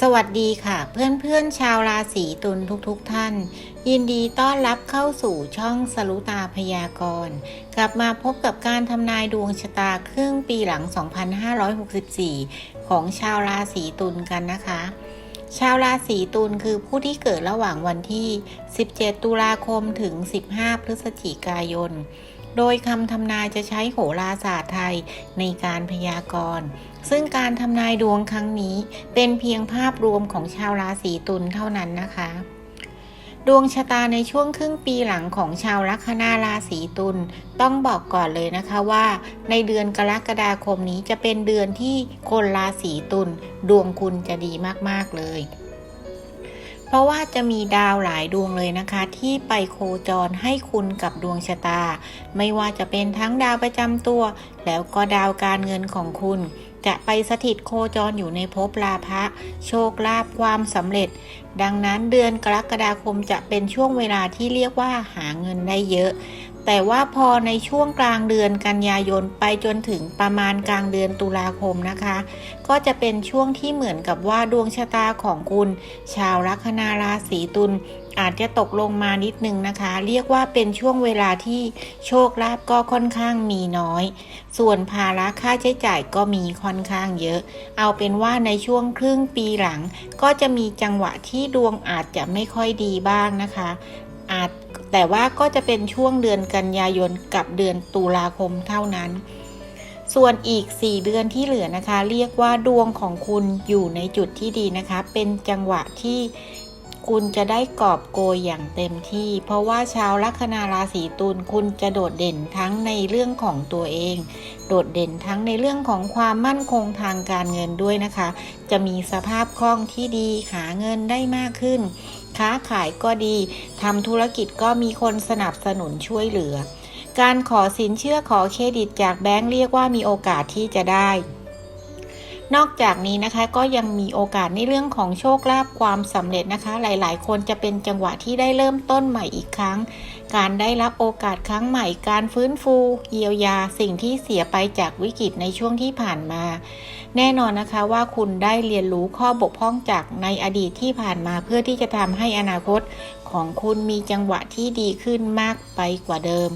สวัสดีค่ะ เพื่อนๆชาวราศีตุลทุกๆทท่าน ยินดีต้อนรับเข้าสู่ช่องสรุตาพยากรณ์กลับมาพบกับการทำนายดวงชะตาครึ่งปีหลัง 2564 ของชาวราศีตุลกันนะคะ ชาวราศีตุลคือผู้ที่เกิดระหว่างวันที่ 17 ตุลาคมถึง 15 พฤศจิกายน โดยคำทำนายจะใช้โหราศาสตร์ไทยในการพยากรณ์ ซึ่งการทำนายดวงครั้งนี้เป็นเพียงภาพรวมของชาวราศีตุลเท่านั้นนะคะ ดวงชะตาในช่วงครึ่งปีหลังของชาวลัคนาราศีตุลต้องบอกก่อนเลยนะคะว่า ในเดือนกรกฎาคมนี้จะเป็นเดือนที่คนราศีตุลดวงคุณจะดีมากๆเลยเพราะว่าจะมีดาวหลายดวงเลยนะคะ ที่ไปโคจรให้คุณกับดวงชะตา ไม่ว่าจะเป็นทั้งดาวประจำตัว แล้วก็ดาวการเงินของคุณ จะไปสถิตโคจรอยู่ในภพลาภะโชคลาภความสำเร็จ ดังนั้นเดือนกรกฎาคมจะเป็นช่วงเวลาที่เรียกว่าหาเงินได้เยอะ แต่ว่าพอในช่วงกลางเดือนกันยายนไปจนถึงประมาณกลางเดือนตุลาคมนะคะ ก็จะเป็นช่วงที่เหมือนกับว่าดวงชะตาของคุณ ชาวลัคนาราศีตุลอาจจะตกลงมานิดนึงนะคะ เรียกว่าเป็นช่วงเวลาที่โชคลาภก็ค่อนข้างมีน้อย ส่วนภาระค่าใช้จ่ายก็มีค่อนข้างเยอะ เอาเป็นว่าในช่วงครึ่งปีหลัง ก็จะมีจังหวะที่ดวงอาจจะไม่ค่อยดีบ้างนะคะ อาจ แต่ว่าก็จะเป็นช่วงเดือนกันยายนกับเดือนตุลาคมเท่านั้น ส่วนอีก 4 เดือนที่เหลือนะคะ เรียกว่าดวงของคุณอยู่ในจุดที่ดีนะคะ เป็นจังหวะที่ คุณจะได้กอบโกยอย่างเต็มที่ เพราะว่าชาวลัคนาราศีตุลคุณจะโดดเด่นทั้งในเรื่องของตัวเอง โดดเด่นทั้งในเรื่องของความมั่นคงทางการเงินด้วยนะคะ จะมีสภาพคล่องที่ดีหาเงินได้มากขึ้น ค้าขายก็ดีทำธุรกิจก็มีคนสนับสนุนช่วยเหลือ การขอสินเชื่อขอเครดิตจากแบงก์เรียกว่ามีโอกาสที่จะได้ นอกจากนี้นะคะก็ยังมีโอกาสในเรื่องของโชคลาภความสำเร็จนะคะ หลายๆ คนจะเป็นจังหวะที่ได้เริ่มต้นใหม่อีกครั้ง การได้รับโอกาสครั้งใหม่ การฟื้นฟูเยียวยาสิ่งที่เสียไปจากวิกฤตในช่วงที่ผ่านมา แน่นอนนะคะว่าคุณได้เรียนรู้ข้อบกพร่องจากในอดีตที่ผ่านมาเพื่อที่จะทำให้อนาคตของคุณมีจังหวะที่ดีขึ้นมากไปกว่าเดิม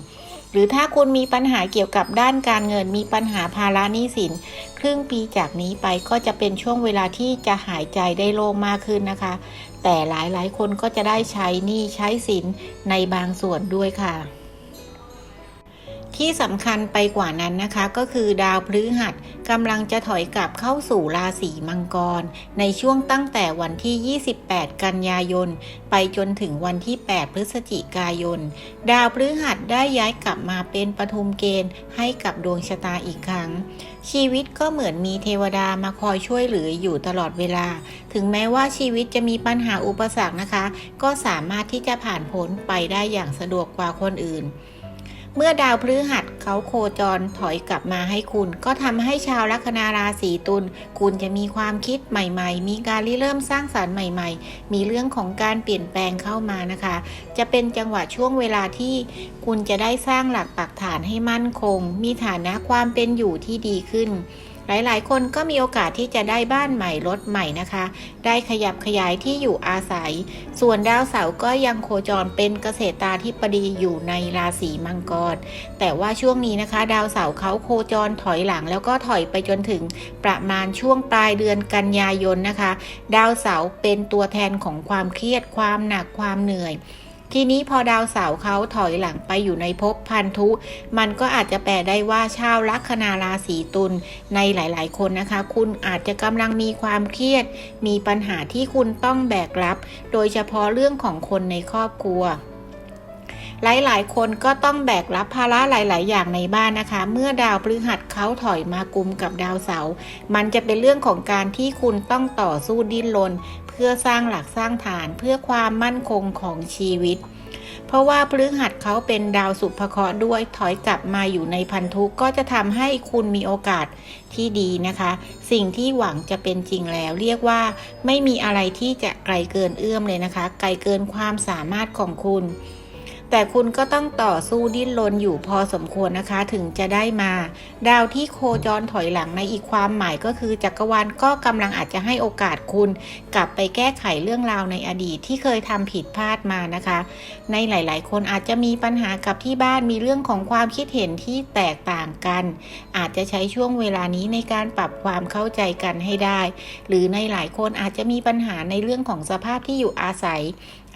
หรือถ้าคุณมีปัญหาเกี่ยวกับด้านการเงิน มีปัญหาภาระหนี้สิน ครึ่งปีจากนี้ไปก็จะเป็นช่วงเวลาที่จะหายใจได้โล่งมากขึ้นนะคะ แต่หลายๆ คนก็จะได้ใช้หนี้ใช้สินในบางส่วนด้วยค่ะ ที่สำคัญไปกว่านั้นนะคะ ก็คือดาวพฤหัสกำลังจะถอยกลับเข้าสู่ราศีมังกร ในช่วงตั้งแต่วันที่ 28 กันยายน ไปจนถึงวันที่ 8 พฤศจิกายน ดาวพฤหัสได้ย้ายกลับมาเป็นปฐุมเกณฑ์ให้กับดวงชะตาอีกครั้ง ชีวิตก็เหมือนมีเทวดามาคอยช่วยเหลืออยู่ตลอดเวลา ถึงแม้ว่าชีวิตจะมีปัญหาอุปสรรคนะคะ ก็สามารถที่จะผ่านพ้นไปได้อย่างสะดวกกว่าคนอื่น เมื่อดาวพฤหัสเขาโคจรถอยกลับมาให้คุณ ก็ทำให้ชาวลัคนาราศีตุลคุณจะมีความคิดใหม่ๆ มีการริเริ่มสร้างสารรค์ใหม่ๆ มีเรื่องของการเปลี่ยนแปลงเข้ามานะคะ จะเป็นจังหวะช่วงเวลาที่คุณจะได้สร้างหลักปักฐานให้มั่นคง มีฐานะความเป็นอยู่ที่ดีขึ้น หลายๆ คนก็มีโอกาสที่จะได้บ้านใหม่รถใหม่นะคะ ได้ขยับขยายที่อยู่อาศัย ส่วนดาวเสาร์ก็ยังโคจรเป็นเกษตราธิบดีอยู่ในราศีมังกร แต่ว่าช่วงนี้นะคะ ดาวเสาร์เขาโคจรถอยหลังแล้วก็ถอยไปจนถึงประมาณช่วงปลายเดือนกันยายนนะคะ ดาวเสาร์เป็นตัวแทนของความเครียดความหนักความเหนื่อย ทีนี้พอดาวเสาร์เขาถอยหลังไปอยู่ในภพพันธุ มันก็อาจจะแปลได้ว่าชาวลัคนาราศีตุลในหลาย ๆ คนนะคะ คุณอาจจะกำลังมีความเครียด มีปัญหาที่คุณต้องแบกรับ โดยเฉพาะเรื่องของคนในครอบครัว หลายๆ คนก็ต้องแบกรับภาระหลาย ๆ อย่างในบ้านนะคะ เมื่อดาวพฤหัสเขาถอยมากุมกับดาวเสาร์มันจะเป็นเรื่องของการที่คุณต้องต่อสู้ดิ้นรนเพื่อสร้างหลักสร้างฐานเพื่อความมั่นคงของชีวิต เพราะว่าพฤหัสเขาเป็นดาวสุภเคราะห์ด้วยถอยกลับมาอยู่ในพันธุก็จะทำให้คุณมีโอกาสที่ดีนะคะ สิ่งที่หวังจะเป็นจริงแล้ว เรียกว่าไม่มีอะไรที่จะไกลเกินเอื้อมเลยนะคะ ไกลเกินความสามารถของคุณ แต่คุณก็ต้องต่อสู้ดิ้นรนอยู่พอสมควรนะคะถึงจะได้มา ดาวที่โคจรถอยหลังในอีกความหมายก็คือจักรวาลก็กำลังอาจจะให้โอกาสคุณ กลับไปแก้ไขเรื่องราวในอดีตที่เคยทำผิดพลาดมานะคะ ในหลาย ๆ คนอาจจะมีปัญหากับที่บ้านมีเรื่องของความคิดเห็นที่แตกต่างกัน อาจจะใช้ช่วงเวลานี้ในการปรับความเข้าใจกันให้ได้ หรือในหลายคนอาจจะมีปัญหาในเรื่องของสภาพที่อยู่อาศัย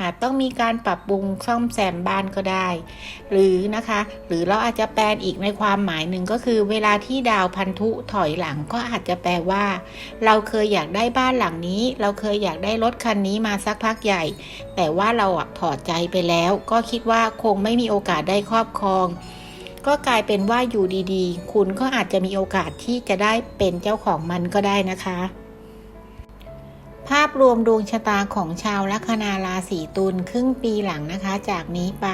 อาจต้องมีการปรับปรุงซ่อมแซมบ้านก็ได้ หรือนะคะ หรือเราอาจจะแปลอีกในความหมายหนึ่งก็คือ เวลาที่ดาวพันธุถอยหลังก็อาจจะแปลว่า เราเคยอยากได้บ้านหลังนี้ เราเคยอยากได้รถคันนี้มาสักพักใหญ่ แต่ว่าเราถอดใจไปแล้ว ก็คิดว่าคงไม่มีโอกาสได้ครอบครอง ก็กลายเป็นว่าอยู่ดีๆ คุณก็อาจจะมีโอกาสที่จะได้เป็นเจ้าของมันก็ได้นะคะ ภาพรวมดวงชะตาของชาวลัคนาราศีตุลครึ่งปีหลังนะคะ จากนี้ไป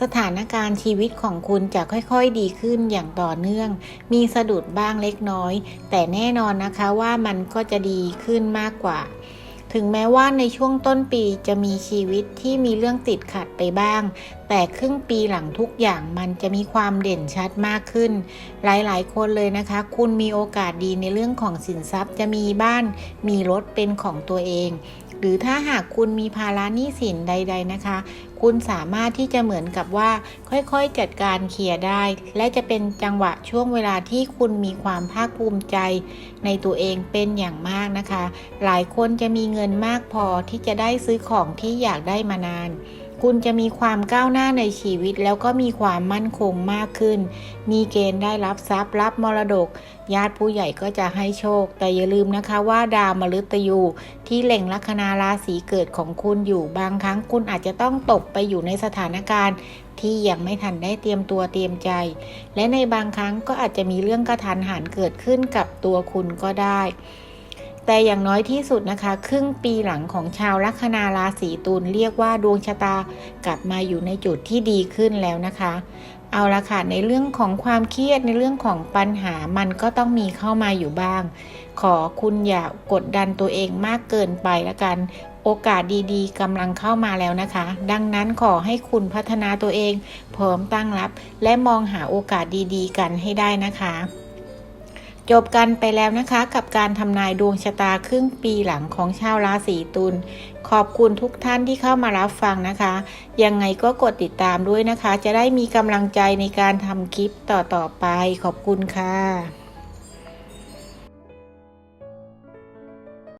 สถานการณ์ชีวิตของคุณจะค่อยๆดีขึ้นอย่างต่อเนื่อง มีสะดุดบ้างเล็กน้อย แต่แน่นอนนะคะว่ามันก็จะดีขึ้นมากกว่า ถึงแม้ว่าในช่วงต้นปีจะมีชีวิตที่มีเรื่องติดขัดไปบ้าง แต่ครึ่งปีหลังทุกอย่างมันจะมีความเด่นชัดมากขึ้น หลายๆ คนเลยนะคะ คุณมีโอกาสดีในเรื่องของสินทรัพย์จะมีบ้าน มีรถเป็นของตัวเอง หรือถ้าหากคุณมีภาระหนี้สินใด ๆนะคะ คุณสามารถที่จะเหมือนกับว่า ค่อยๆจัดการเคลียร์ได้ และจะเป็นจังหวะช่วงเวลาที่คุณมีความภาคภูมิใจ ในตัวเองเป็นอย่างมากนะคะ หลายคนจะมีเงินมากพอที่จะได้ซื้อของที่อยากได้มานาน คุณจะมีความก้าวหน้าในชีวิต แล้วก็มีความมั่นคงมากขึ้น มีเกณฑ์ได้รับทรัพย์รับมรดก ญาติผู้ใหญ่ก็จะให้โชค แต่อย่าลืมนะคะว่าดาวมฤตยูที่เล็งลัคนาราศีเกิดของคุณอยู่บางครั้งคุณอาจจะต้องตกไปอยู่ในสถานการณ์ที่ยังไม่ทันได้เตรียมตัวเตรียมใจ และในบางครั้งก็อาจจะมีเรื่องกระทันหันเกิดขึ้นกับตัวคุณก็ได้ แต่อย่างน้อยที่สุดนะคะ ครึ่งปีหลังของชาวลัคนาราศีตุลเรียกว่าดวงชะตากลับมาอยู่ในจุดที่ดีขึ้นแล้วนะคะ เอาละค่ะในเรื่องของความเครียดในเรื่องของปัญหามันก็ต้องมีเข้ามาอยู่บ้าง ขอคุณอย่ากดดันตัวเองมากเกินไปละกัน โอกาสดีๆกำลังเข้ามาแล้วนะคะ ดังนั้นขอให้คุณพัฒนาตัวเองพร้อมตั้งรับ และมองหาโอกาสดีๆ กันให้ได้นะคะ จบกันไปแล้วนะคะกับการทำนายดวงชะตาครึ่งปีหลังของชาวราศีตุล ขอบคุณทุกท่านที่เข้ามารับฟังนะคะ ยังไงก็กดติดตามด้วยนะคะ จะได้มีกำลังใจในการทำคลิปต่อๆไป ขอบคุณค่ะ